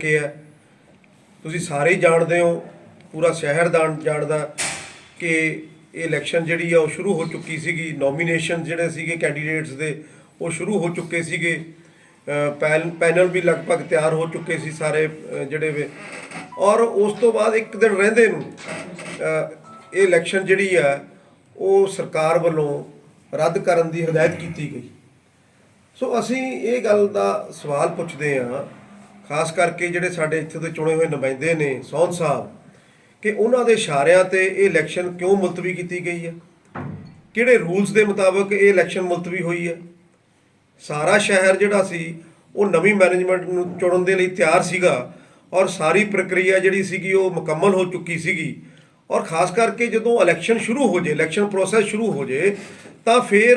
ਕੇ ਹੈ। ਤੁਸੀਂ ਸਾਰੇ ਹੀ ਜਾਣਦੇ ਹੋ, ਪੂਰਾ ਸ਼ਹਿਰ ਦਾ ਜਾਣਦਾ ਕਿ ਇਹ ਇਲੈਕਸ਼ਨ ਜਿਹੜੀ ਆ, ਉਹ ਸ਼ੁਰੂ ਹੋ ਚੁੱਕੀ ਸੀਗੀ। ਨੋਮੀਨੇਸ਼ਨ ਜਿਹੜੇ ਸੀਗੇ ਕੈਂਡੀਡੇਟਸ ਦੇ, ਉਹ ਸ਼ੁਰੂ ਹੋ ਚੁੱਕੇ ਸੀਗੇ। ਪੈਨ- ਪੈਨਲ ਵੀ ਲਗਭਗ ਤਿਆਰ ਹੋ ਚੁੱਕੇ ਸੀ ਸਾਰੇ ਜਿਹੜੇ ਵੇ। ਔਰ ਉਸ ਤੋਂ ਬਾਅਦ ਇੱਕ ਦਿਨ ਰਹਿੰਦੇ ਨੂੰ ਇਹ ਇਲੈਕਸ਼ਨ ਜਿਹੜੀ ਆ, ਉਹ ਸਰਕਾਰ ਵੱਲੋਂ ਰੱਦ ਕਰਨ ਦੀ ਹਦਾਇਤ ਕੀਤੀ ਗਈ। ਸੋ ਅਸੀਂ ਇਹ ਗੱਲ ਦਾ ਸਵਾਲ ਪੁੱਛਦੇ ਹਾਂ ਖਾਸ ਕਰਕੇ ਜਿਹੜੇ ਸਾਡੇ ਇੱਥੇ ਦੇ ਚੁਣੇ ਹੋਏ ਨੁਮਾਇੰਦੇ ਨੇ ਸੌਨ ਸਾਹਿਬ, ਕਿ ਉਹਨਾਂ ਦੇ ਇਸ਼ਾਰਿਆਂ ਤੇ ਇਹ ਇਲੈਕਸ਼ਨ ਕਿਉਂ ਮੁਲਤਵੀ ਕੀਤੀ ਗਈ ਹੈ? ਕਿਹੜੇ ਰੂਲਸ ਦੇ ਮੁਤਾਬਕ ਇਹ ਇਲੈਕਸ਼ਨ ਮੁਲਤਵੀ ਹੋਈ ਹੈ? ਸਾਰਾ ਸ਼ਹਿਰ ਜਿਹੜਾ ਸੀ, ਉਹ ਨਵੀਂ ਮੈਨੇਜਮੈਂਟ ਨੂੰ ਚੁਣਨ ਦੇ ਲਈ ਤਿਆਰ ਸੀਗਾ ਔਰ ਸਾਰੀ ਪ੍ਰਕਿਰਿਆ ਜਿਹੜੀ ਸੀਗੀ, ਉਹ ਮੁਕੰਮਲ ਹੋ ਚੁੱਕੀ ਸੀਗੀ। ਔਰ ਖਾਸ ਕਰਕੇ ਜਦੋਂ ਇਲੈਕਸ਼ਨ ਸ਼ੁਰੂ ਹੋ ਜੇ ਇਲੈਕਸ਼ਨ ਪ੍ਰੋਸੈਸ ਸ਼ੁਰੂ ਹੋ ਜੇ, ਤਾਂ ਫਿਰ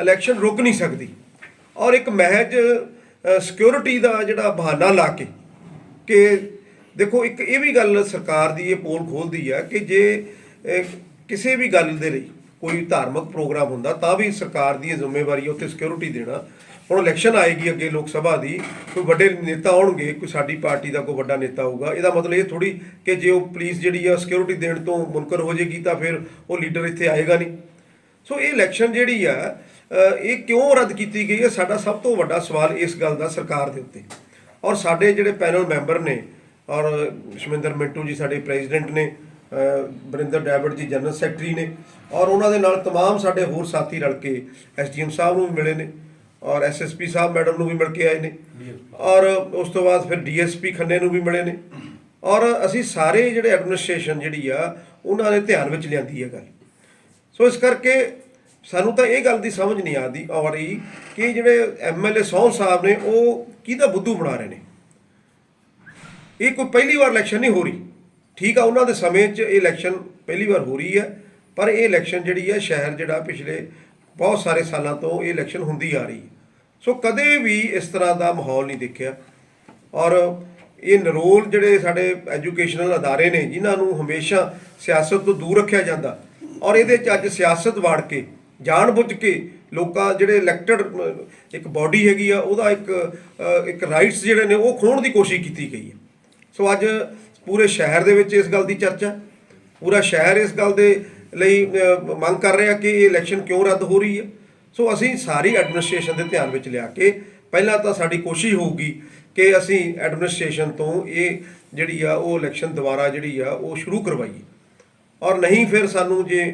ਇਲੈਕਸ਼ਨ ਰੁਕ ਨਹੀਂ ਸਕਦੀ। ਔਰ ਇੱਕ ਮਹਿਜ ਸਿਕਿਉਰਿਟੀ ਦਾ ਜਿਹੜਾ ਬਹਾਨਾ ਲਾ ਕੇ ਕਿ ਦੇਖੋ ਇੱਕ ਇਹ ਵੀ ਗੱਲ ਸਰਕਾਰ ਦੀ ਇਹ ਪੋਲ ਖੋਲਦੀ ਆ ਕਿ ਜੇ ਕਿਸੇ ਵੀ ਗੱਲ ਦੇ ਲਈ ਕੋਈ ਧਾਰਮਿਕ ਪ੍ਰੋਗਰਾਮ ਹੁੰਦਾ ਤਾਂ ਵੀ ਸਰਕਾਰ ਦੀ ਇਹ ਜ਼ਿੰਮੇਵਾਰੀ ਹੈ ਉੱਥੇ ਸਿਕਿਉਰਿਟੀ ਦੇਣਾ। ਹੁਣ ਇਲੈਕਸ਼ਨ ਆਏਗੀ ਅੱਗੇ ਲੋਕ ਸਭਾ ਦੀ, ਕੋਈ ਵੱਡੇ ਨੇਤਾ ਆਉਣਗੇ, ਕੋਈ ਸਾਡੀ ਪਾਰਟੀ ਦਾ ਕੋਈ ਵੱਡਾ ਨੇਤਾ ਹੋਊਗਾ ਇਹਦਾ ਮਤਲਬ ਇਹ ਥੋੜੀ ਕਿ ਜੇ ਉਹ ਪੁਲਿਸ ਜਿਹੜੀ ਆ ਸਿਕਿਉਰਿਟੀ ਦੇਣ ਤੋਂ ਮੁਨਕਰ ਹੋ ਜਾਏਗੀ ਤਾਂ ਫਿਰ ਉਹ ਲੀਡਰ ਇੱਥੇ ਆਏਗਾ ਨਹੀਂ। ਸੋ ਇਹ ਇਲੈਕਸ਼ਨ ਜਿਹੜੀ ਆ ਇਹ ਕਿਉਂ ਰੱਦ ਕੀਤੀ ਗਈ ਹੈ ਸਾਡਾ ਸਭ ਤੋਂ ਵੱਡਾ ਸਵਾਲ ਇਸ ਗੱਲ ਦਾ ਸਰਕਾਰ ਦੇ ਉੱਤੇ ਔਰ ਸਾਡੇ ਜਿਹੜੇ ਪੈਨਲ ਮੈਂਬਰ ਨੇ ਔਰ ਸ਼ਮਿੰਦਰ ਮਿੰਟੂ ਜੀ ਸਾਡੇ ਪ੍ਰੈਜ਼ੀਡੈਂਟ ਨੇ ਅ, ਬਰਿੰਦਰ ਡੈਵਿਡ ਜੀ ਜਨਰਲ ਸੈਕਟਰੀ ਨੇ ਔਰ ਉਹਨਾਂ ਦੇ ਨਾਲ तमाम ਸਾਡੇ ਹੋਰ ਸਾਥੀ ਰਲ ਕੇ ਐਸਡੀਐਮ ਸਾਹਿਬ ਨੂੰ ਵੀ ਮਿਲੇ ਨੇ ਔਰ ਐਸਐਸਪੀ ਸਾਹਿਬ ਮੈਡਮ ਨੂੰ ਵੀ ਮਿਲ ਕੇ ਆਏ ਨੇ ਔਰ ਉਸ ਤੋਂ ਬਾਅਦ ਫਿਰ ਡੀਐਸਪੀ ਖੰਨੇ ਨੂੰ ਵੀ ਮਿਲੇ ਨੇ ਔਰ ਅਸੀਂ ਸਾਰੇ ਜਿਹੜੇ ਐਡਮਿਨਿਸਟ੍ਰੇਸ਼ਨ ਜਿਹੜੀ ਆ ਉਹਨਾਂ ਨੇ ਧਿਆਨ ਵਿੱਚ ਲਿਆਂਦੀ ਹੈ ਗੱਲ ਸੋ ਇਸ ਕਰਕੇ ਸਾਨੂੰ ਤਾਂ ਇਹ ਗੱਲ ਦੀ ਸਮਝ ਨਹੀਂ ਆਦੀ ਆ ਰਹੀ ਕਿ ਜਿਹੜੇ ਐਮਐਲਏ ਸੌਂ ਸਾਹਿਬ ਨੇ, ਉਹ ਕਿਹਦਾ ਬੁੱਧੂ ਬਣਾ ਰਹੇ ਨੇ? ਇਹ ਕੋਈ ਪਹਿਲੀ ਵਾਰ ਇਲੈਕਸ਼ਨ ਨਹੀਂ ਹੋ ਰਹੀ। ਠੀਕ ਆ, ਉਹਨਾਂ ਦੇ ਸਮੇਂ 'ਚ ਇਹ ਇਲੈਕਸ਼ਨ ਪਹਿਲੀ ਵਾਰ ਹੋ ਰਹੀ ਹੈ, ਪਰ ਇਹ ਇਲੈਕਸ਼ਨ ਜਿਹੜੀ ਹੈ, ਸ਼ਹਿਰ ਜਿਹੜਾ ਪਿਛਲੇ ਬਹੁਤ ਸਾਰੇ ਸਾਲਾਂ ਤੋਂ ਇਹ ਇਲੈਕਸ਼ਨ ਹੁੰਦੀ ਆ ਰਹੀ। ਸੋ ਕਦੇ ਵੀ ਇਸ ਤਰ੍ਹਾਂ ਦਾ ਮਾਹੌਲ ਨਹੀਂ ਦੇਖਿਆ। ਔਰ ਇਹ ਨਰੋਲ ਜਿਹੜੇ ਸਾਡੇ ਐਜੂਕੇਸ਼ਨਲ ਅਦਾਰੇ ਨੇ, ਜਿਨ੍ਹਾਂ ਨੂੰ ਹਮੇਸ਼ਾ ਸਿਆਸਤ ਤੋਂ ਦੂਰ ਰੱਖਿਆ ਜਾਂਦਾ, ਔਰ ਇਹਦੇ ਚ ਅੱਜ ਸਿਆਸਤ ਵਾੜ ਕੇ ਜਾਣਬੁੱਝ ਕੇ ਲੋਕਾਂ ਜਿਹੜੇ ਇਲੈਕਟਡ ਇੱਕ ਬਾਡੀ ਹੈਗੀ ਆ, ਉਹਦਾ ਇੱਕ ਇੱਕ ਰਾਈਟਸ ਜਿਹੜੇ ਨੇ, ਉਹ ਖੋਣ ਦੀ ਕੋਸ਼ਿਸ਼ ਕੀਤੀ ਗਈ ਹੈ। ਸੋ ਅੱਜ ਪੂਰੇ ਸ਼ਹਿਰ ਦੇ ਵਿੱਚ ਇਸ ਗੱਲ ਦੀ ਚਰਚਾ, ਪੂਰਾ ਸ਼ਹਿਰ ਇਸ ਗੱਲ ਦੇ ਲਈ ਮੰਗ ਕਰ ਰਿਹਾ ਕਿ ਇਹ ਇਲੈਕਸ਼ਨ ਕਿਉਂ ਰੱਦ ਹੋ ਰਹੀ ਹੈ। ਸੋ ਅਸੀਂ ਸਾਰੀ ਐਡਮਿਨਿਸਟ੍ਰੇਸ਼ਨ ਦੇ ਧਿਆਨ ਵਿੱਚ ਲਿਆ ਕੇ, ਪਹਿਲਾਂ ਤਾਂ ਸਾਡੀ ਕੋਸ਼ਿਸ਼ ਹੋਊਗੀ ਕਿ ਅਸੀਂ ਐਡਮਿਨਿਸਟ੍ਰੇਸ਼ਨ ਤੋਂ ਇਹ ਜਿਹੜੀ ਆ, ਉਹ ਇਲੈਕਸ਼ਨ ਦੁਬਾਰਾ ਜਿਹੜੀ ਆ, ਉਹ ਸ਼ੁਰੂ ਕਰਵਾਈਏ। ਔਰ ਨਹੀਂ ਫਿਰ ਸਾਨੂੰ ਜੇ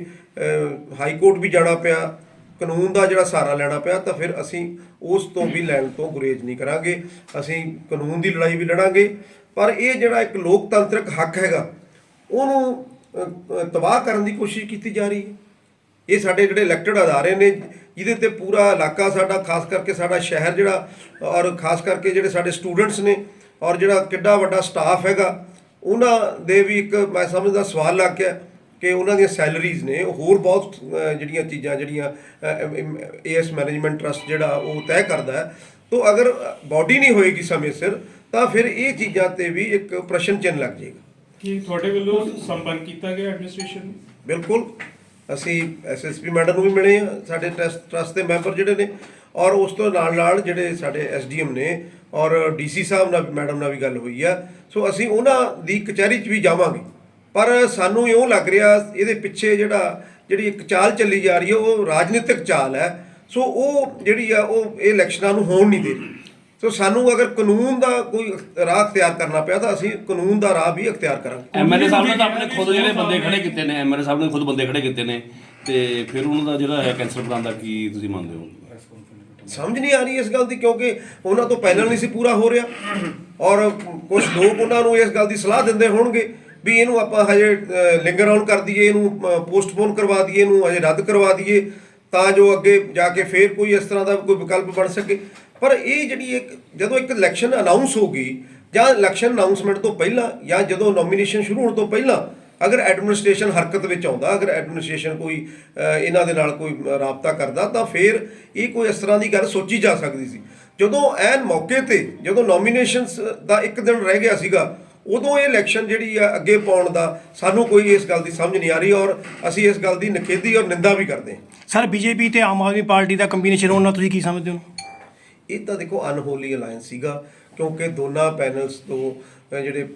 ਹਾਈ ਕੋਰਟ ਵੀ ਜਾਣਾ ਪਿਆ, ਕਾਨੂੰਨ ਦਾ ਜਿਹੜਾ ਸਹਾਰਾ ਲੈਣਾ ਪਿਆ, ਤਾਂ ਫਿਰ ਅਸੀਂ ਉਸ ਤੋਂ ਵੀ ਲੈਣ ਤੋਂ ਗੁਰੇਜ਼ ਨਹੀਂ ਕਰਾਂਗੇ। ਅਸੀਂ ਕਾਨੂੰਨ ਦੀ ਲੜਾਈ ਵੀ ਲੜਾਂਗੇ। ਪਰ ਇਹ ਜਿਹੜਾ ਇੱਕ ਲੋਕਤੰਤਰਕ ਹੱਕ ਹੈਗਾ, ਉਹਨੂੰ ਤਬਾਹ ਕਰਨ ਦੀ ਕੋਸ਼ਿਸ਼ ਕੀਤੀ ਜਾ ਰਹੀ ਹੈ। ਇਹ ਸਾਡੇ ਜਿਹੜੇ ਇਲੈਕਟਡ ਅਦਾਰੇ ਨੇ, ਜਿਹਦੇ ਤੇ ਪੂਰਾ ਇਲਾਕਾ ਸਾਡਾ, ਖਾਸ ਕਰਕੇ ਸਾਡਾ ਸ਼ਹਿਰ ਜਿਹੜਾ, ਔਰ ਖਾਸ ਕਰਕੇ ਜਿਹੜੇ ਸਾਡੇ ਸਟੂਡੈਂਟਸ ਨੇ, ਔਰ ਜਿਹੜਾ ਕਿੱਡਾ ਵੱਡਾ ਸਟਾਫ ਹੈਗਾ, ਉਹਨਾਂ ਦੇ ਵੀ ਇੱਕ ਮੈਂ ਸਮਝਦਾ ਸਵਾਲ ਲੱਗ ਗਿਆ। ਕਿ ਉਹਨਾਂ ਦੀਆਂ ਸੈਲਰੀਜ਼ ਨੇ ਹੋਰ ਬਹੁਤ ਜਿਹੜੀਆਂ ਚੀਜ਼ਾਂ ਜਿਹੜੀਆਂ ਏਐਸ ਮੈਨੇਜਮੈਂਟ ਟਰਸਟ ਜਿਹੜਾ ਉਹ ਤੈਅ ਕਰਦਾ ਹੈ ਤੋਂ ਅਗਰ ਬਾਡੀ ਨਹੀਂ ਹੋਏਗੀ ਸਮੇਂ ਸਿਰ ਤਾਂ ਫਿਰ ਇਹ ਚੀਜ਼ਾਂ ਤੇ ਵੀ ਇੱਕ ਪ੍ਰਸ਼ਨ ਚਿੰਨ੍ਹ ਲੱਗ ਜਾਏਗਾ। ਕੀ ਤੁਹਾਡੇ ਵੱਲੋਂ ਸੰਪਰਕ ਕੀਤਾ ਗਿਆ ਐਡਮਿਨਿਸਟ੍ਰੇਸ਼ਨ ਬਿਲਕੁਲ। ਅਸੀਂ ਐਸਐਸਪੀ ਮੈਡਮ ਨੂੰ ਵੀ ਮਿਲੇ ਆ ਸਾਡੇ ਟਰਸਟ ਟਰਸਟ ਦੇ ਮੈਂਬਰ ਜਿਹੜੇ ਨੇ ਔਰ ਉਸ ਤੋਂ ਨਾਲ ਨਾਲ ਜਿਹੜੇ ਸਾਡੇ ਐਸਡੀਐਮ ਨੇ ਔਰ ਡੀਸੀ ਸਾਹਿਬ ਨਾਲ ਮੈਡਮ ਨਾਲ ਵੀ ਗੱਲ ਹੋਈ ਆ। ਸੋ ਅਸੀਂ ਉਹਨਾਂ ਦੀ ਕਚਹਿਰੀ 'ਚ ਵੀ ਜਾਵਾਂਗੇ। ਪਰ ਸਾਨੂੰ ਇਉਂ ਲੱਗ ਰਿਹਾ ਇਹਦੇ ਪਿੱਛੇ ਜਿਹੜਾ ਜਿਹੜੀ ਇੱਕ ਚਾਲ ਚੱਲੀ ਜਾ ਰਹੀ ਹੈ ਉਹ ਰਾਜਨੀਤਿਕ ਚਾਲ ਹੈ। ਸੋ ਉਹ ਜਿਹੜੀ ਆ ਉਹ ਇਹ ਇਲੈਕਸ਼ਨਾਂ ਨੂੰ ਹੋਣ ਨਹੀਂ ਦੇ ਰਹੀ। ਸੋ ਸਾਨੂੰ ਅਗਰ ਕਾਨੂੰਨ ਦਾ ਕੋਈ ਰਾਹ ਅਖਤਿਆਰ ਕਰਨਾ ਪਿਆ ਤਾਂ ਅਸੀਂ ਕਾਨੂੰਨ ਦਾ ਰਾਹ ਵੀ ਅਖਤਿਆਰ ਕਰਾਂਗੇ। ਐਮਐਲਏ ਸਾਹਿਬ ਨੇ ਤਾਂ ਆਪਣੇ ਖੁਦ ਜਿਹੜੇ ਬੰਦੇ ਖੜੇ ਕੀਤੇ ਨੇ ਐਮਐਲਏ ਸਾਹਿਬ ਨੇ ਖੁਦ ਬੰਦੇ ਖੜੇ ਕੀਤੇ ਨੇ ਤੇ ਫਿਰ ਉਹਨਾਂ ਦਾ ਜਿਹੜਾ ਹੈ ਕੈਂਸਲ ਪਲਾਨ ਦਾ ਕੀ ਤੁਸੀਂ ਮੰਨਦੇ ਹੋ? ਸਮਝ ਨਹੀਂ ਆ ਰਹੀ ਇਸ ਗੱਲ ਦੀ ਕਿਉਂਕਿ ਉਹਨਾਂ ਤੋਂ ਪਹਿਲਾਂ ਨਹੀਂ ਸੀ ਪੂਰਾ ਹੋ ਰਿਹਾ। ਔਰ ਕੁਝ ਲੋਕ ਉਹਨਾਂ ਨੂੰ ਇਸ ਗੱਲ ਦੀ ਸਲਾਹ ਦਿੰਦੇ ਹੋਣਗੇ ਵੀ ਇਹਨੂੰ ਆਪਾਂ ਹਜੇ ਲਿੰਗਰ ਆਨ ਕਰ ਦਈਏ, ਇਹਨੂੰ ਪੋਸਟਪੋਨ ਕਰਵਾ ਦਈਏ, ਇਹਨੂੰ ਹਜੇ ਰੱਦ ਕਰਵਾ ਦਈਏ, ਤਾਂ ਜੋ ਅੱਗੇ ਜਾ ਕੇ ਫੇਰ ਕੋਈ ਇਸ ਤਰ੍ਹਾਂ ਦਾ ਕੋਈ ਵਿਕਲਪ ਬਣ ਸਕੇ। ਪਰ ਇਹ ਜਿਹੜੀ ਇੱਕ, ਜਦੋਂ ਇੱਕ ਇਲੈਕਸ਼ਨ ਅਨਾਉਂਸ ਹੋ ਗਈ, ਜਾਂ ਇਲੈਕਸ਼ਨ ਅਨਾਉਂਸਮੈਂਟ ਤੋਂ ਪਹਿਲਾਂ, ਜਾਂ ਜਦੋਂ ਨੋਮੀਨੇਸ਼ਨ ਸ਼ੁਰੂ ਹੋਣ ਤੋਂ ਪਹਿਲਾਂ, ਅਗਰ ਐਡਮਿਨਿਸਟ੍ਰੇਸ਼ਨ ਹਰਕਤ ਵਿੱਚ ਆਉਂਦਾ, ਅਗਰ ਐਡਮਿਨਿਸਟ੍ਰੇਸ਼ਨ ਕੋਈ ਇਹਨਾਂ ਦੇ ਨਾਲ ਕੋਈ ਰਾਬਤਾ ਕਰਦਾ, ਤਾਂ ਫਿਰ ਇਹ ਕੋਈ ਇਸ ਤਰ੍ਹਾਂ ਦੀ ਗੱਲ ਸੋਚੀ ਜਾ ਸਕਦੀ ਸੀ। ਜਦੋਂ ਐਨ ਮੌਕੇ ਤੇ, ਜਦੋਂ ਨੋਮੀਨੇਸ਼ਨਸ ਦਾ ਇੱਕ ਦਿਨ ਰਹਿ ਗਿਆ ਸੀਗਾ ਉਦੋਂ ਇਹ ਇਲੈਕਸ਼ਨ ਜਿਹੜੀ ਆ ਅੱਗੇ ਪਾਉਣ ਦਾ ਸਾਨੂੰ ਕੋਈ ਇਸ ਗੱਲ ਦੀ ਸਮਝ ਨਹੀਂ ਆ ਰਹੀ ਔਰ ਅਸੀਂ ਇਸ ਗੱਲ ਦੀ ਨਿਖੇਧੀ ਔਰ ਨਿੰਦਾ ਵੀ ਕਰਦੇ ਹਾਂ। ਸਰ ਬੀਜੇਪੀ ਤੇ ਆਮ ਆਦਮੀ ਪਾਰਟੀ ਦਾ ਕੰਬੀਨੇਸ਼ਨ ਉਹਨਾਂ ਤੁਸੀਂ ਕੀ ਸਮਝਦੇ ਹੋ? ਇਹ ਤਾਂ ਦੇਖੋ ਅਨਹੋਲੀ ਅਲਾਈਅੰਸ ਸੀਗਾ ਕਿਉਂਕਿ ਦੋਨਾਂ ਪੈਨਲਸ ਤੋਂ ਜਿਹੜੇ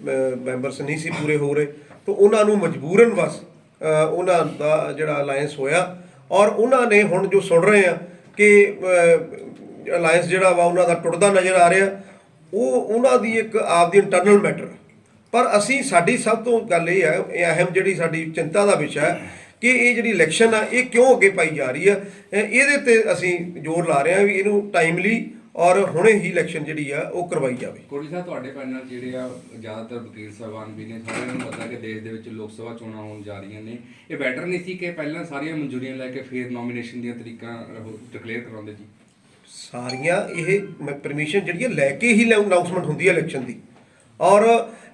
ਮੈਂਬਰਸ ਨਹੀਂ ਸੀ ਪੂਰੇ ਹੋ ਰਹੇ ਤਾਂ ਉਹਨਾਂ ਨੂੰ ਮਜਬੂਰਨ ਬਸ ਉਹਨਾਂ ਦਾ ਜਿਹੜਾ ਅਲਾਈਅੰਸ ਹੋਇਆ ਔਰ ਉਹਨਾਂ ਨੇ ਹੁਣ ਜੋ ਸੁਣ ਰਹੇ ਆ ਕਿ ਅਲਾਈਅੰਸ ਜਿਹੜਾ ਵਾ ਉਹਨਾਂ ਦਾ ਟੁੱਟਦਾ ਨਜ਼ਰ ਆ ਰਿਹਾ ਉਹ ਉਹਨਾਂ ਦੀ ਇੱਕ ਆਪਦੀ ਇੰਟਰਨਲ ਮੈਟਰ ਪਰ ਅਸੀਂ ਸਾਡੀ ਸਭ ਤੋਂ ਗੱਲ ਇਹ ਹੈ ਇਹ ਅਹਿਮ ਜਿਹੜੀ ਸਾਡੀ ਚਿੰਤਾ ਦਾ ਵਿਸ਼ਾ ਹੈ ਕਿ ਇਹ ਜਿਹੜੀ ਇਲੈਕਸ਼ਨ ਆ ਇਹ ਕਿਉਂ ਅੱਗੇ ਪਾਈ ਜਾ ਰਹੀ ਹੈ? ਇਹ- ਇਹਦੇ ਤੇ ਅਸੀਂ ਜ਼ੋਰ ਲਾ ਰਹੇ ਹਾਂ ਵੀ ਇਹਨੂੰ ਟਾਈਮਲੀ ਔਰ ਹੁਣੇ ਹੀ ਇਲੈਕਸ਼ਨ ਜਿਹੜੀ ਆ ਉਹ ਕਰਵਾਈ ਜਾਵੇ। ਕੋੜੀ ਸਾਹਿਬ ਤੁਹਾਡੇ ਪੈਨਲ ਜਿਹੜੇ ਆ ਜ਼ਿਆਦਾਤਰ ਵਕੀਲ ਸਾਹਿਬਾਨ ਵੀ ਨੇ ਸਾਰਿਆਂ ਨੂੰ ਪਤਾ ਕਿ ਦੇਸ਼ ਦੇ ਵਿੱਚ ਲੋਕ ਸਭਾ ਚੋਣਾਂ ਹੋਣ ਜਾ ਰਹੀਆਂ ਨੇ। ਇਹ ਬੈਟਰ ਨਹੀਂ ਸੀ ਕਿ ਪਹਿਲਾਂ ਸਾਰੀਆਂ ਮਨਜ਼ੂਰੀਆਂ ਲੈ ਕੇ ਫਿਰ ਨੋਮੀਨੇਸ਼ਨ ਦੀਆਂ ਤਰੀਕਾਂ ਡਿਕਲੇਅਰ ਕਰਾਉਂਦੇ ਜੀ? ਸਾਰੀਆਂ ਇਹ ਪਰਮਿਸ਼ਨ ਜਿਹੜੀ ਲੈ ਕੇ ਹੀ ਅਨਾਉਂਸਮੈਂਟ ਹੁੰਦੀ ਹੈ ਇਲੈਕਸ਼ਨ ਦੀ। ਔਰ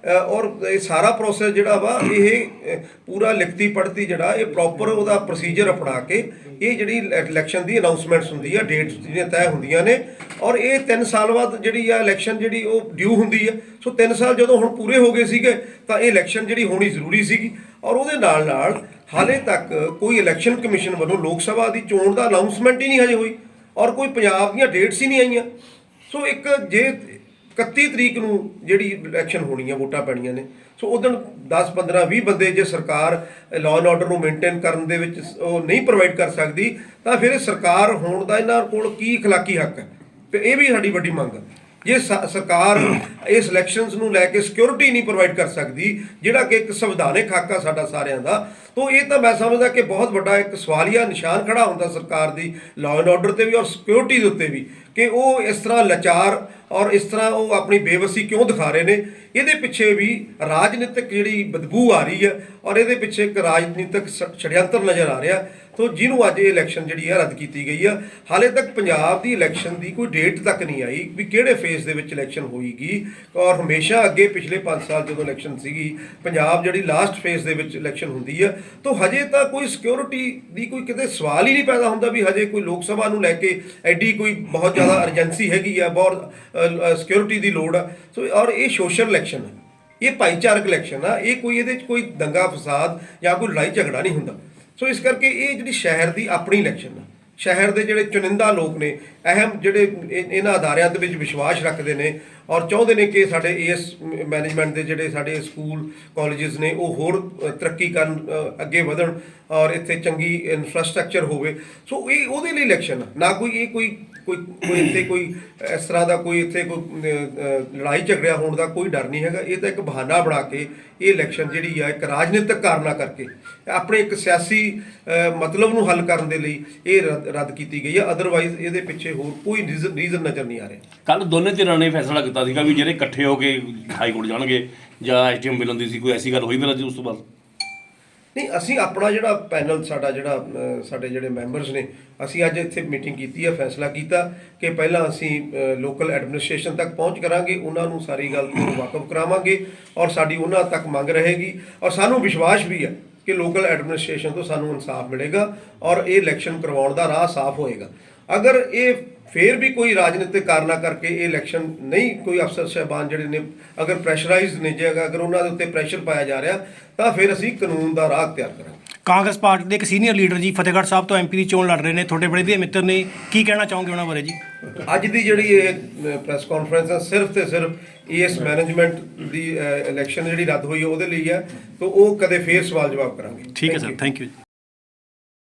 ਔਰ ਇਹ ਸਾਰਾ ਪ੍ਰੋਸੈਸ ਜਿਹੜਾ ਵਾ, ਇਹ ਪੂਰਾ ਲਿਖਤੀ ਪੜ੍ਹਤੀ ਜਿਹੜਾ, ਇਹ ਪ੍ਰੋਪਰ ਉਹਦਾ ਪ੍ਰੋਸੀਜਰ ਅਪਣਾ ਕੇ, ਇਹ ਜਿਹੜੀ ਇਲੈਕਸ਼ਨ ਦੀ ਅਨਾਉਂਸਮੈਂਟਸ ਹੁੰਦੀ ਆ ਡੇਟਸ ਜਿਹੜੀਆਂ ਤੈਅ ਹੁੰਦੀਆਂ ਨੇ, ਔਰ ਇਹ 3 ਸਾਲ ਬਾਅਦ ਜਿਹੜੀ ਆ ਇਲੈਕਸ਼ਨ ਜਿਹੜੀ ਉਹ ਡਿਊ ਹੁੰਦੀ ਹੈ ਸੋ 3 ਸਾਲ ਜਦੋਂ ਹੁਣ ਪੂਰੇ ਹੋ ਗਏ ਸੀਗੇ, ਤਾਂ ਇਹ ਇਲੈਕਸ਼ਨ ਜਿਹੜੀ ਹੋਣੀ ਜ਼ਰੂਰੀ ਸੀਗੀ। ਔਰ ਉਹਦੇ ਨਾਲ ਨਾਲ ਹਾਲੇ ਤੱਕ ਕੋਈ ਇਲੈਕਸ਼ਨ ਕਮਿਸ਼ਨ ਵੱਲੋਂ ਲੋਕ ਸਭਾ ਦੀ ਚੋਣ ਦਾ ਅਨਾਉਂਸਮੈਂਟ ਹੀ ਨਹੀਂ ਹਜੇ ਹੋਈ, ਔਰ ਕੋਈ ਪੰਜਾਬ ਦੀਆਂ ਡੇਟਸ ਹੀ ਨਹੀਂ ਆਈਆਂ। ਸੋ ਇੱਕ ਜੇ 31 ਤਰੀਕ ਨੂੰ ਜਿਹੜੀ ਇਲੈਕਸ਼ਨ ਹੋਣੀ ਹੈ ਵੋਟਾਂ ਪੈਣੀਆਂ ਨੇ ਸੋ ਉਦੋਂ 10 15 20 ਬੰਦੇ ਜੇ ਸਰਕਾਰ ਲਾਅ ਐਂਡ ਆਰਡਰ ਨੂੰ ਮੇਨਟੇਨ ਕਰਨ ਦੇ ਵਿੱਚ ਸ- ਉਹ ਨਹੀਂ ਪ੍ਰੋਵਾਈਡ ਕਰ ਸਕਦੀ ਤਾਂ ਫਿਰ ਇਹ ਸਰਕਾਰ ਹੋਣ ਦਾ ਇਹਨਾਂ ਕੋਲ ਕੀ اخلاقی ਹੱਕ ਹੈ ਤੇ ਇਹ ਵੀ ਸਾਡੀ ਵੱਡੀ ਮੰਗ ਹੈ ਜੇ ਸ- ਸਰਕਾਰ ਇਸ ਇਲੈਕਸ਼ਨਸ ਨੂੰ ਲੈ ਕੇ ਸਿਕਿਉਰਿਟੀ ਨਹੀਂ ਪ੍ਰੋਵਾਈਡ ਕਰ ਸਕਦੀ, ਜਿਹੜਾ ਕਿ ਇੱਕ ਸੰਵਿਧਾਨਿਕ ਹੱਕ ਆ ਸਾਡਾ ਸਾਰਿਆਂ ਦਾ। ਤਾਂ ਇਹ ਤਾਂ ਮੈਂ ਸਮਝਦਾ ਕਿ ਬਹੁਤ ਵੱਡਾ ਇੱਕ ਸਵਾਲੀਆ ਨਿਸ਼ਾਨ ਖੜਾ ਹੁੰਦਾ ਸਰਕਾਰ ਦੀ ਲਾਅ ਐਂਡ ਆਰਡਰ ਤੇ ਵੀ ਔਰ ਸਿਕਿਉਰਿਟੀ ਦੇ ਉੱਤੇ ਵੀ, ਕਿ ਉਹ ਇਸ ਤਰ੍ਹਾਂ ਲਾਚਾਰ ਔਰ ਇਸ ਤਰ੍ਹਾਂ ਉਹ ਆਪਣੀ ਬੇਵਸੀ ਕਿਉਂ ਦਿਖਾ ਰਹੇ ਨੇ? ਇਹਦੇ ਪਿੱਛੇ ਵੀ ਰਾਜਨੀਤਿਕ ਜਿਹੜੀ ਬਦਬੂ ਆ ਰਹੀ ਹੈ ਔਰ ਇਹਦੇ ਪਿੱਛੇ ਇੱਕ ਰਾਜਨੀਤਿਕ ਸ- ਛੜਯੰਤਰ ਨਜ਼ਰ ਆ ਰਿਹਾ। ਤੋਂ ਜਿਹਨੂੰ ਅੱਜ ਇਹ ਇਲੈਕਸ਼ਨ ਜਿਹੜੀ ਹੈ ਰੱਦ ਕੀਤੀ ਗਈ ਆ, ਹਾਲੇ ਤੱਕ ਪੰਜਾਬ ਦੀ ਇਲੈਕਸ਼ਨ ਦੀ ਕੋਈ ਡੇਟ ਤੱਕ ਨਹੀਂ ਆਈ ਵੀ ਕਿਹੜੇ ਫੇਜ਼ ਦੇ ਵਿੱਚ ਇਲੈਕਸ਼ਨ ਹੋਏਗੀ। ਔਰ ਹਮੇਸ਼ਾ ਅੱਗੇ ਪਿਛਲੇ 5 ਸਾਲ ਜਦੋਂ ਇਲੈਕਸ਼ਨ ਸੀਗੀ, ਪੰਜਾਬ ਜਿਹੜੀ ਲਾਸਟ ਫੇਜ਼ ਦੇ ਵਿੱਚ ਇਲੈਕਸ਼ਨ ਹੁੰਦੀ ਆ, ਤੋਂ ਹਜੇ ਤਾਂ ਕੋਈ ਸਿਕਿਉਰਿਟੀ ਦੀ ਕੋਈ ਕਿਤੇ ਸਵਾਲ ਹੀ ਨਹੀਂ ਪੈਦਾ ਹੁੰਦਾ ਵੀ ਹਜੇ ਕੋਈ ਲੋਕ ਸਭਾ ਨੂੰ ਲੈ ਕੇ ਐਡੀ ਕੋਈ ਬਹੁਤ ਜ਼ਿਆਦਾ ਅਰਜੈਂਸੀ ਹੈਗੀ ਆ, ਬਹੁਤ ਸਿਕਿਉਰਿਟੀ ਦੀ ਲੋੜ ਆ। ਸੋ, ਔਰ ਇਹ ਸੋਸ਼ਲ ਇਲੈਕਸ਼ਨ ਹੈ ਇਹ ਭਾਈਚਾਰਕ ਇਲੈਕਸ਼ਨ ਆ। ਇਹ ਕੋਈ ਇਹਦੇ 'ਚ ਕੋਈ ਦੰਗਾ ਫਸਾਦ ਜਾਂ ਕੋਈ ਲੜਾਈ ਝਗੜਾ ਨਹੀਂ ਹੁੰਦਾ। ਸੋ ਇਸ ਕਰਕੇ ਇਹ ਜਿਹੜੀ ਸ਼ਹਿਰ ਦੀ ਆਪਣੀ ਇਲੈਕਸ਼ਨ ਆ, ਸ਼ਹਿਰ ਦੇ ਜਿਹੜੇ ਚੁਣਿੰਦਾ ਲੋਕ ਨੇ, ਅਹਿਮ ਜਿਹੜੇ ਇਹ- ਇਹਨਾਂ ਅਦਾਰਿਆਂ ਦੇ ਵਿੱਚ ਵਿਸ਼ਵਾਸ ਰੱਖਦੇ ਨੇ ਔਰ ਚਾਹੁੰਦੇ ਨੇ ਕਿ ਸਾਡੇ ਇਸ ਮੈਨੇਜਮੈਂਟ ਦੇ ਜਿਹੜੇ ਸਾਡੇ ਸਕੂਲ ਕਾਲਜਸ ਨੇ, ਉਹ ਹੋਰ ਤਰੱਕੀ ਕਰਨ ਅੱਗੇ ਵਧਣ ਔਰ ਇੱਥੇ ਚੰਗੀ ਇਨਫਰਾਸਟ੍ਰਕਚਰ ਹੋਵੇ। ਸੋ ਇਹ ਉਹਦੇ ਲਈ ਇਲੈਕਸ਼ਨ ਆ, ਨਾ ਕੋਈ ਇਹ ਕੋਈ ਕੋਈ ਕੋਈ ਇੱਥੇ ਕੋਈ, ਇਸ ਤਰ੍ਹਾਂ ਦਾ ਕੋਈ ਇੱਥੇ ਕੋਈ ਲੜਾਈ ਝਗੜਿਆ ਹੋਣ ਦਾ ਕੋਈ ਡਰ ਨਹੀਂ ਹੈਗਾ। ਇਹ ਤਾਂ ਇੱਕ ਬਹਾਨਾ ਬਣਾ ਕੇ ਇਹ ਇਲੈਕਸ਼ਨ ਜਿਹੜੀ ਆ, ਇੱਕ ਰਾਜਨੀਤਿਕ ਕਾਰਨਾ ਕਰਕੇ ਆਪਣੇ ਇੱਕ ਸਿਆਸੀ ਮਤਲਬ ਨੂੰ ਹੱਲ ਕਰਨ ਦੇ ਲਈ ਇਹ ਰੱਦ ਰੱਦ ਕੀਤੀ ਗਈ ਆ। ਅਦਰਵਾਈਜ਼ ਇਹਦੇ ਪਿੱਛੇ ਹੋਰ ਕੋਈ ਰੀਜ਼ਨ ਨਜ਼ਰ ਨਹੀਂ ਆ ਰਿਹਾ। ਕੱਲ ਦੋਨੇ ਧਿਰਾਂ ਨੇ ਫੈਸਲਾ ਕੀਤਾ ਸੀਗਾ ਵੀ ਜਿਹੜੇ ਇਕੱਠੇ ਹੋ ਕੇ ਹਾਈ ਕੋਰਟ ਜਾਣਗੇ ਜਾਂ ਐਸਟੀਐਮ ਮਿਲਣ ਦੀ ਸੀ, ਕੋਈ ਐਸੀ ਗੱਲ ਹੋਈ ਫਿਰ ਅੱਜ ਉਸ ਤੋਂ ਬਾਅਦ? ਨਹੀਂ, ਅਸੀਂ ਆਪਣਾ ਜਿਹੜਾ ਪੈਨਲ ਸਾਡਾ ਜਿਹੜਾ ਸਾਡੇ ਜਿਹੜੇ ਮੈਂਬਰਸ ਨੇ, ਅਸੀਂ ਅੱਜ ਇੱਥੇ ਮੀਟਿੰਗ ਕੀਤੀ ਹੈ ਫੈਸਲਾ ਕੀਤਾ ਕਿ ਪਹਿਲਾਂ ਅਸੀਂ ਲੋਕਲ ਐਡਮਿਨਿਸਟ੍ਰੇਸ਼ਨ ਤੱਕ ਪਹੁੰਚ ਕਰਾਂਗੇ, ਉਹਨਾਂ ਨੂੰ ਸਾਰੀ ਗੱਲ ਤੋਂ ਵਾਕਫ ਕਰਾਵਾਂਗੇ ਔਰ ਸਾਡੀ ਉਹਨਾਂ ਤੱਕ ਮੰਗ ਰਹੇਗੀ। ਔਰ ਸਾਨੂੰ ਵਿਸ਼ਵਾਸ ਵੀ ਹੈ ਕਿ ਲੋਕਲ ਐਡਮਿਨਿਸਟ੍ਰੇਸ਼ਨ ਤੋਂ ਸਾਨੂੰ ਇਨਸਾਫ ਮਿਲੇਗਾ ਔਰ ਇਹ ਇਲੈਕਸ਼ਨ ਕਰਵਾਉਣ ਦਾ ਰਾਹ ਸਾਫ਼ ਹੋਏਗਾ। ਅਗਰ ਇਹ ਫੇਰ ਵੀ ਕੋਈ ਰਾਜਨੀਤਿਕ ਕਾਰਨਾ ਕਰਕੇ ਇਹ ਇਲੈਕਸ਼ਨ ਨਹੀਂ ਕੋਈ ਅਫਸਰ ਸਹਿਬਾਨ ਜਿਹੜੇ ਨੇ ਅਗਰ ਪ੍ਰੈਸ਼ਰਾਈਜ਼ਡ ਨੇ ਜੇ ਅਗਰ ਉਹਨਾਂ ਦੇ ਉੱਤੇ ਪ੍ਰੈਸ਼ਰ ਪਾਇਆ ਜਾ ਰਿਹਾ ਤਾਂ ਫਿਰ ਅਸੀਂ ਕਾਨੂੰਨ ਦਾ ਰਾਹ ਤਿਆਰ ਕਰਾਂਗੇ। ਕਾਂਗਰਸ ਪਾਰਟੀ ਦੇ ਇੱਕ ਸੀਨੀਅਰ ਲੀਡਰ ਜੀ ਫਤਿਹਗੜ੍ਹ ਸਾਹਿਬ ਤੋਂ ਐਮਪੀ ਦੀ ਚੋਣ ਲੜ ਰਹੇ ਨੇ। ਤੁਹਾਡੇ ਬੜੇ ਦੇ ਮਿੱਤਰ ਨੇ। ਕੀ ਕਹਿਣਾ ਚਾਹੋਗੇ ਉਹਨਾਂ ਬਾਰੇ ਜੀ? ਅੱਜ ਦੀ ਜਿਹੜੀ ਇਹ ਪ੍ਰੈਸ ਕਾਨਫਰੰਸ ਹੈ ਸਿਰਫ ਤੇ ਸਿਰਫ ਇਸ ਮੈਨੇਜਮੈਂਟ ਦੀ ਇਲੈਕਸ਼ਨ ਜਿਹੜੀ ਰੱਦ ਹੋਈ ਹੈ ਉਹਦੇ ਲਈ ਹੈ ਤਾਂ ਉਹ ਕਦੇ ਫੇਰ ਸਵਾਲ ਜਵਾਬ ਕਰਾਂਗੇ। ਠੀਕ ਹੈ ਸਰ. Thank you